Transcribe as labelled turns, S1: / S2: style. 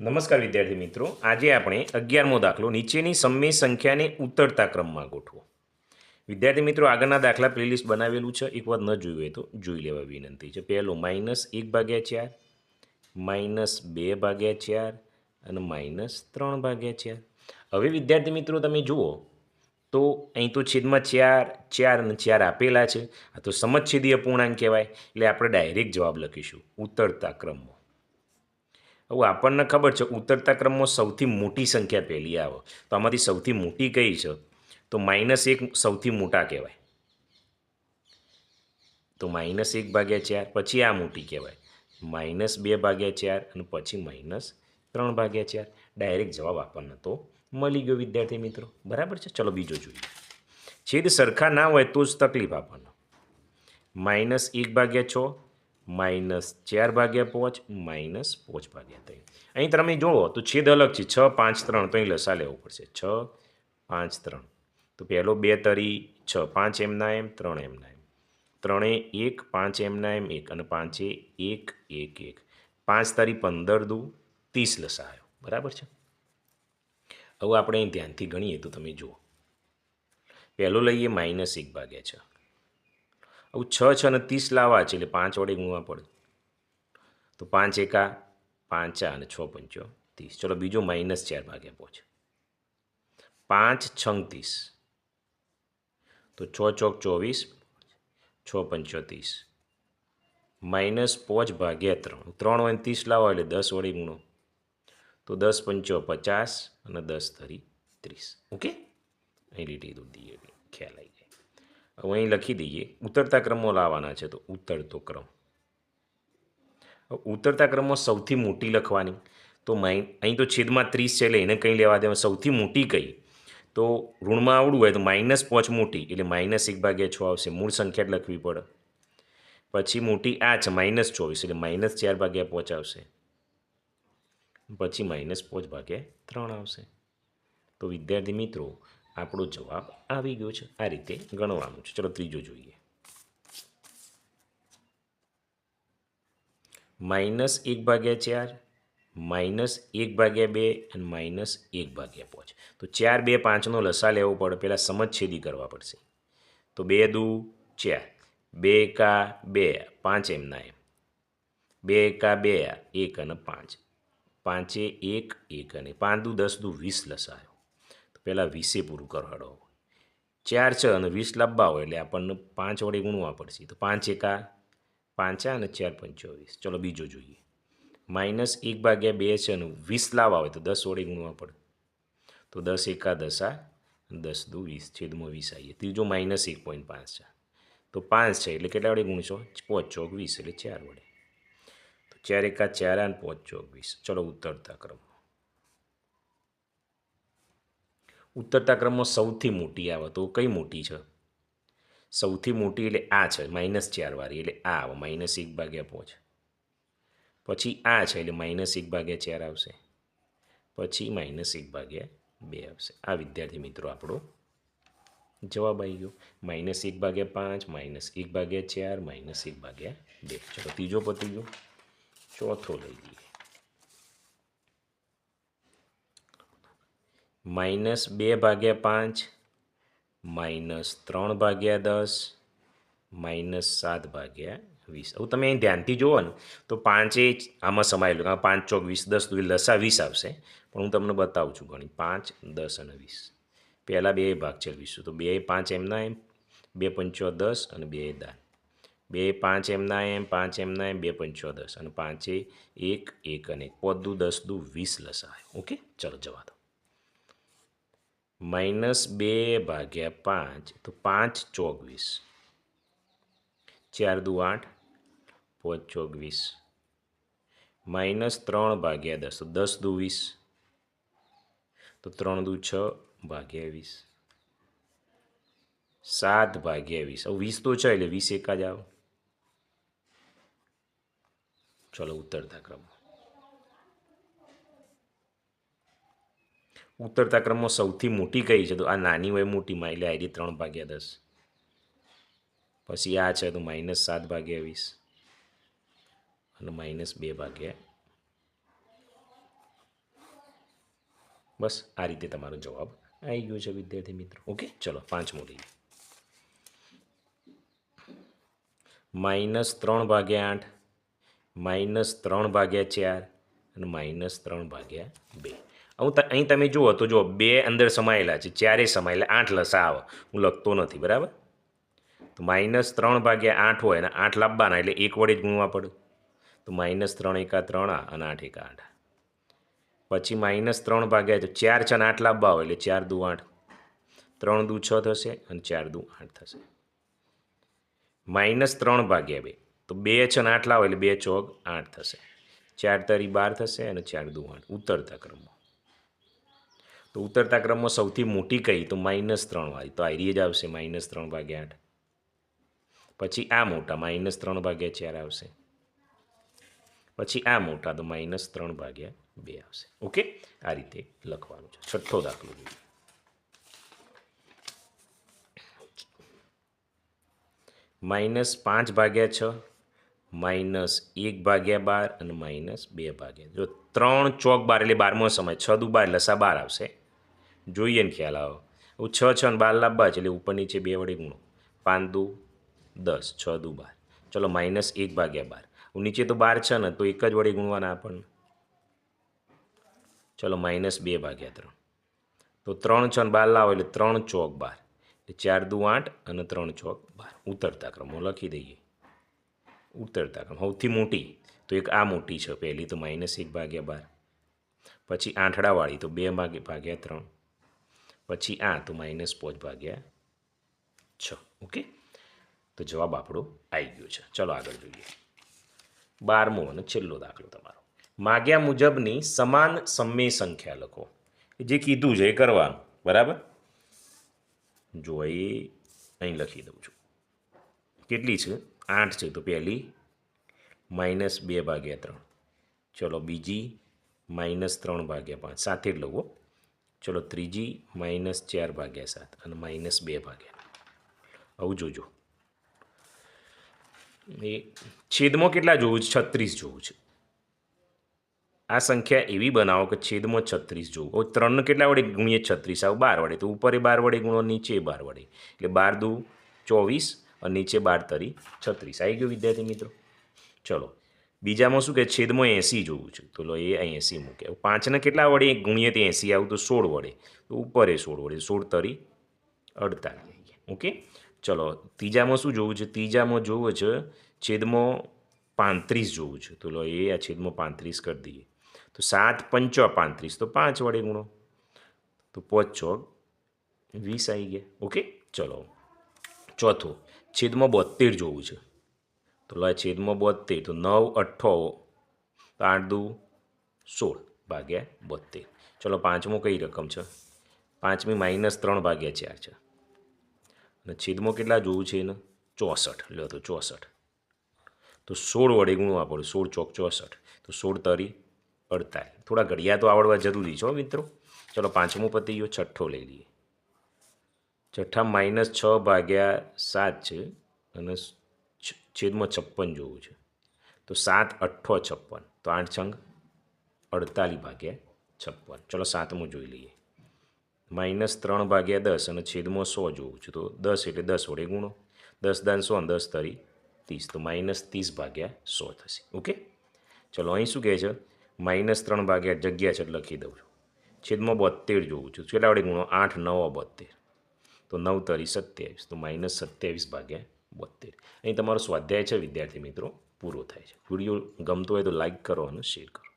S1: નમસ્કાર વિદ્યાર્થી મિત્રો. આજે આપણે અગિયારમો દાખલો નીચેની સમય સંખ્યાને ઉતરતા ક્રમમાં ગોઠવો. વિદ્યાર્થી મિત્રો, આગળના દાખલા પ્લેલિસ્ટ બનાવેલું છે. એક વાર ન જોયું હોય તો જોઈ લેવા વિનંતી છે. પહેલો માઇનસ એક ભાગ્યા ચાર માઇનસ બે ભાગ્યા ચાર અને માઇનસ ત્રણ ભાગ્યા ચાર. હવે વિદ્યાર્થી મિત્રો, તમે જુઓ તો અહીં તો છેદમાં ચાર ચાર અને ચાર આપેલા છે. આ તો સમજછેદી અપૂર્ણાંક કહેવાય. એટલે આપણે ડાયરેક્ટ જવાબ લખીશું. ઉતરતા ક્રમમાં. હવે આપણને ખબર છે, ઉતરતા ક્રમમાં સૌથી મોટી સંખ્યા પહેલી આવે. તો આમાંથી સૌથી મોટી કઈ છે? તો માઇનસ એક સૌથી મોટા કહેવાય. તો માઇનસ એક ભાગ્યા ચાર, પછી આ મોટી કહેવાય. માઇનસ બે ભાગ્યા ચાર અને પછી માઇનસ ત્રણ ભાગ્યા ચાર. ડાયરેક્ટ જવાબ આપણને તો મળી ગયો, વિદ્યાર્થી મિત્રો. બરાબર છે? ચલો બીજો જોઈએ. છેદ સરખા ના હોય તો જ તકલીફ આપણને. માઇનસ એક ભાગ્યા છ માઇનસ ચાર ભાગ્યા પાંચ, માઇનસ પાંચ ભાગ્યા ત્રણ. અહીં તમે જુઓ તો છેદ અલગ છે. છ, પાંચ, ત્રણ. તો અહીં લસા લેવો પડશે. છ, પાંચ, ત્રણ. તો પહેલો બે તરી, છ, પાંચ એમના એમ, ત્રણ એમના એમ. ત્રણે એક, પાંચ એમના એમ, એક. અને પાંચે એક એક એક. પાંચ તારી પંદર દુ, ત્રીસ લસા આવ્યો બરાબર છે? હવે આપણે અહીં ધ્યાનથી ગણીએ તો તમે જુઓ. પહેલો લઈએ માઇનસ એક ભાગ્યા છ. હવે છ છ અને ત્રીસ લાવવા છે એટલે પાંચ વડે ગુણવા પડે. તો પાંચ એકા, પાંચા અને છ પંચો ત્રીસ. ચલો બીજો માઇનસ ચાર ભાગ્યા પહોંચે પાંચ છંગ ત્રીસ. તો છ ચોક ચોવીસ, છ પંચો ત્રીસ. માઇનસ પાંચ ભાગ્યા ત્રણ. ત્રણ હોય ત્રીસ લાવો એટલે દસ વડે ગુણો. તો દસ પંચો પચાસ અને દસ ધરી ત્રીસ. ઓકે? અહીં લીટી દો દઈએ ખ્યાલ આવી જાય હવે અહીં લખી દઈએ. ઉતરતા ક્રમો લાવવાના છે તો ઉતરતો ક્રમ. ઉતરતા ક્રમમાં સૌથી મોટી લખવાની. તો અહીં તો છેદમાં ત્રીસ છે એટલે એને કંઈ લેવા દેવા. સૌથી મોટી કઈ? તો ઋણમાં આવડું હોય તો માઇનસ પાંચ મોટી એટલે માઇનસ એક ભાગ્યા છ આવશે. મૂળ સંખ્યા લખવી પડે. પછી મોટી આ છે, માઇનસ ચોવીસ એટલે માઇનસ ચાર ભાગ્યા પાંચ આવશે. પછી માઇનસ પાંચ ભાગ્યા ત્રણ આવશે. તો વિદ્યાર્થી મિત્રો આપણો જવાબ આવી ગયો છે. આ રીતે ગણવાનું છે. ચલો ત્રીજો જોઈએ. માઇનસ એક ભાગ્યા ચાર, માઇનસ એક ભાગ્યા બે અને માઇનસ એક ભાગ્યા પાંચ. તો ચાર, બે, પાંચનો લસા લેવો પડે. પહેલાં સમજછેદી કરવા પડશે. તો બે દુ, ચાર. બે એકા બે, પાંચ એમના એમ. બે એકા બે, એક અને પાંચ. પાંચે એક એક અને પાંચ દુ દસ દુ વીસ લસાયો તો પહેલાં વીસે પૂરું કરવાડો ચાર છે અને વીસ લાંબા હોય એટલે આપણને પાંચ વડે ગુણવા પડશે. તો પાંચ એકા, પાંચા અને ચાર પંચોવીસ ચલો બીજો જોઈએ. માઇનસ એક ભાગ્યા બે છે અને વીસ લાવવા હોય તો દસ વડે ગુણવા પડે. તો દસ એકા, દસા દસ દુ વીસ. છેદમાં વીસ આવીએ ત્રીજો માઇનસ એક પોઈન્ટ પાંચ છે. તો પાંચ છે એટલે કેટલા વડે ગુણશો? પાંચ ચોક વીસ એટલે ચાર વડે. તો ચાર એકા, ચાર અને પાંચ ચોક વીસ. ચલો ઉતરતા ક્રમ. ઉતરતા ક્રમમાં સૌથી મોટી આવે. તો કઈ મોટી છે? સૌથી મોટી એટલે આ છે માઇનસ ચારવાળી એટલે આ આવે માઇનસ એક ભાગ્યા પાંચ. પછી આ છે, એટલે માઇનસ એક ભાગ્યા ચાર આવશે. પછી માઇનસ એક ભાગ્યા બે આવશે. આ વિદ્યાર્થી મિત્રો આપણો જવાબ આવી ગયો. માઇનસ એક ભાગ્યા પાંચ માઇનસ એક ભાગ્યા ચાર માઇનસ એક ભાગ્યા બે. ચલો, ત્રીજો પતી ગયો. ચોથો લઈ લઈએ. માઇનસ બે ભાગ્યા પાંચ, માઇનસ ત્રણ ભાગ્યા દસ, માઇનસ સાત ભાગ્યા વીસ. હવે તમે અહીં ધ્યાનથી જુઓ ને, તો પાંચે આમાં સમાયેલું કારણ પાંચ ચોક વીસ દસ દુ લસા વીસ આવશે. પણ હું તમને બતાવું છું ગણી પાંચ, દસ અને વીસ. પહેલાં બે ભાગ ચલવીશું તો બે પાંચ એમના એમ. બે પંચો દસ અને બે દાન. બે પાંચ એમના એમ, પાંચ એમના એમ, બે પંચો દસ. અને પાંચે એક એક અને એક. પોદું દસ દુ, વીસ લસા. ઓકે? ચલો જવા દો. માઇનસ બે ભાગ્યા પાંચ, તો પાંચ ચોવીસ. ચાર દુ આઠ, પાંચ ચોવીસ. માઇનસ ત્રણ ભાગ્યા દસ, તો દસ દુ વીસ. તો ત્રણ દુ છ ભાગ્યા વીસ. સાત ભાગ્યા વીસ. હવે વીસ તો છે, એટલે વીસ એકા જ આવો. ચલો ઉતરતા ક્રમ ઉતરતા ક્રમમાં સૌથી મોટી કઈ છે? તો આ નાની હોય મોટીમાં એટલે આઈડી ત્રણ ભાગ્યા દસ. પછી આ છે તો માઇનસ સાત ભાગ્યા વીસ. અને માઇનસ બે ભાગ્યા બસ આ રીતે તમારો જવાબ આવી ગયો છે, વિદ્યાર્થી મિત્રો. ઓકે, ચલો પાંચમો લઈએ. માઇનસ ત્રણ ભાગ્યા આઠ, માઇનસ ત્રણ ભાગ્યા ચાર અને માઇનસ ત્રણ ભાગ્યા બે. હું અહીં તમે જુઓ તો જો બે અંદર સમાયેલા છે, ચારે સમાયેલા, આઠ લસા આવે. હું લખતો નથી, બરાબર? તો માઇનસ ત્રણ ભાગ્યા આઠ હોય અને આઠ લાવવાના એટલે એક વડે જ ગુણવા પડે. તો માઇનસ ત્રણ એકા ત્રણ અને આઠ એકા આઠ. પછી માઇનસ ત્રણ ભાગ્યા તો ચાર છ આઠ લાવવા હોય, એટલે ચાર દુ આઠ. ત્રણ દુ છ થશે અને ચાર દુ આઠ થશે. માઇનસ ત્રણ ભાગ્યા બે. તો બે છ આઠ લાવો, એટલે બે ચોક આઠ થશે. ચાર તરી બાર થશે અને ચાર દુ આઠ. ઉતરતા ક્રમમાં. તો ઉતરતા ક્રમમાં સૌથી મોટી કઈ? તો માઇનસ ત્રણ વાળી તો આઈરી જ આવશે માઇનસ ત્રણ ભાગ્યા આઠ. પછી આ મોટા માઇનસ ત્રણ ભાગ્યા ચાર આવશે. પછી આ મોટા તો માઇનસ ત્રણ ભાગ્યા બે આવશે. ઓકે? આ રીતે લખવાનું છે. છઠ્ઠો દાખલો જોઈએ. માઇનસ પાંચ ભાગ્યા છ, માઇનસ એક ભાગ્યા બાર અને માઇનસ બે ભાગ્યા. જો ત્રણ ચોક બાર એટલે બારમો સમય, છ દુ બાર લસા બાર આવશે. જોઈએ ને ખ્યાલ આવે. હું છ છ અને બાર લાવવા છે એટલે ઉપર નીચે બે વડે ગુણો. પાંચ દુ દસ, છ દુ બાર. ચલો માઇનસ એક ભાગ્યા બાર. હું નીચે તો બાર છે ને, તો એક જ વડે ગુણવાના આપણને. ચલો માઇનસ બે ભાગ્યા ત્રણ. તો ત્રણ છ અને બાર લાવો એટલે ત્રણ ચોક બાર. એટલે ચાર દુ આઠ અને ત્રણ ચોક બાર. ઉતરતા ક્રમો લખી દઈએ. ઉતરતા ક્રમ. સૌથી મોટી. તો એક આ મોટી છે પહેલી, તો માઇનસ એક ભાગ્યા બાર. પછી આઠડાવાળી તો બે ભાગ્યા ત્રણ. પછી આ તો માઇનસ પાંચ ભાગ્યા છ. ઓકે તો જવાબ આપણો આવી ગયો છે. ચલો આગળ જોઈએ. બારમો અને છેલ્લો દાખલો તમારો. માગ્યા મુજબની સમાન સમય સંખ્યા લખો. જે કીધું છે એ કરવાનું. બરાબર? જો એ અહીં લખી દઉં છું. કેટલી છે? આઠ છે તો પહેલી માઇનસ બે ભાગ્યા ત્રણ. ચલો બીજી માઇનસ ત્રણ ભાગ્યા પાંચ. સાથે જ લખો. ચલો ત્રીજી માઇનસ ચાર ભાગ્યા સાત અને માઇનસ બે ભાગ્યા. આવું જોજો. એ છેદમાં કેટલા જોવું છે? છત્રીસ જોવું છે. આ સંખ્યા એવી બનાવો કે છેદમાં છત્રીસ જોવું. હવે ત્રણને કેટલા વડે ગુણીએ? છત્રીસ. આવું બાર વડે. તો ઉપરે બાર વડે ગુણો, નીચે બાર વડે. એટલે બાર દુ ચોવીસ અને નીચે બાર તરી છત્રીસ. આવી ગયું વિદ્યાર્થી મિત્રો? ચલો. બીજામાં શું કે છેદમાં એંસી જોવું છે? તો લો એ એંસી મૂકે. પાંચને કેટલા વડે? ગુણીએ તે એંસી આવું તો સોળ વડે. તો ઉપર એ સોળ વડે. સોળ તરી અડતાલીસ. ઓકે? ચલો, ત્રીજામાં શું જોવું છે? ત્રીજામાં જોવું છે છેદમાં પાંત્રીસ જોવું છે. તો લો એ આ છેદમાં પાંત્રીસ કરી દઈએ. તો સાત પંચો પાંત્રીસ. તો પાંચ વડે ગુણો. તો પાંચ ચોક વીસ આવી ગયા. ઓકે? ચલો. ચોથો. છેદમાં બોતેર જોવું છે. તો લ છેદમાં બોતેર તો નવ અઠ્ઠો આઠ દુ સોળ ભાગ્યા બોતેર ચલો પાંચમો કઈ રકમ છે? પાંચમી માઇનસ ત્રણ ભાગ્યા ચાર છે. અને છેદમાં કેટલા જોવું છે એને? ચોસઠ. લ્યો તો ચોસઠ. તો સોળ વડે ગુણવા પડે સોળ ચોક ચોસઠ. તો સોળ તરી અડતાલીસ. થોડા ઘડિયા તો આવડવા જરૂરી છે મિત્રો. ચલો પાંચમો પતી ગયો છઠ્ઠો લઈ લઈએ. છઠ્ઠા માઇનસ છ ભાગ્યા સાત છે. અને છેદમાં છપ્પન જોવું છે. તો સાત અઠ્ઠો છપ્પન. તો આઠ છંગ અડતાલીસ ભાગ્યા છપ્પન. ચલો સાતમું જોઈ લઈએ. માઇનસ ત્રણ ભાગ્યા દસ અને છેદમાં સો જોવું છે. તો દસ એટલે દસ વડે ગુણો. દસ દાન સો અને દસ તરી ત્રીસ. તો માઇનસ ત્રીસ ભાગ્યા સો થશે. ઓકે? ચલો અહીં શું કહે છે? માઇનસ ત્રણ ભાગ્યા જગ્યા છે લખી દઉં છું. છેદમાં બોતેર જોવું છું. કેટલા વડે ગુણો? આઠ, નવ બોતેર તો નવ તરી સત્યાવીસ. તો માઇનસ સત્યાવીસ ભાગ્યા બોતેર અહીં તમારો સ્વાધ્યાય છે, વિદ્યાર્થી મિત્રો. પૂરો થાય છે. વીડિયો ગમતો હોય તો લાઈક કરો અને શેર કરો.